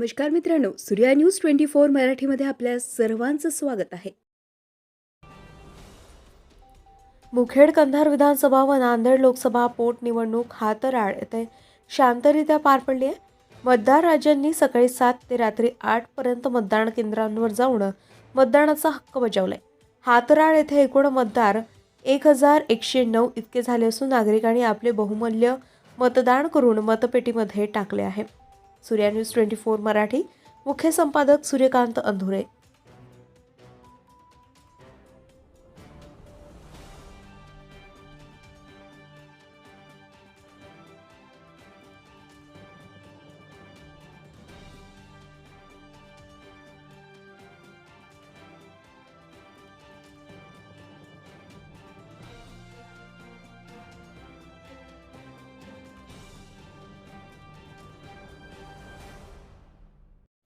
नमस्कार मित्रांनो Surya news twenty four मराठीमध्ये आपल्या सर्वांचं स्वागत आहे. मुखेड कंधार विधानसभा व नांदेड लोकसभा पोटनिवडणूक हातराळ. येथे शांतरित्या पार पडली आहे. मतदार राजांनी सकाळी सात ते रात्री आठपर्यंत मतदान केंद्रांवर जाऊन मतदानाचा हक्क बजावलाय. हातराळ येथे एकूण मतदार एक हजार एकशे नऊ इतके झाले असून नागरिकांनी आपले बहुमूल्य मतदान करून मतपेटीमध्ये टाकले आहे. Surya news twenty four Marathi. मुख्य संपादक सूर्यकांत अंधुरे.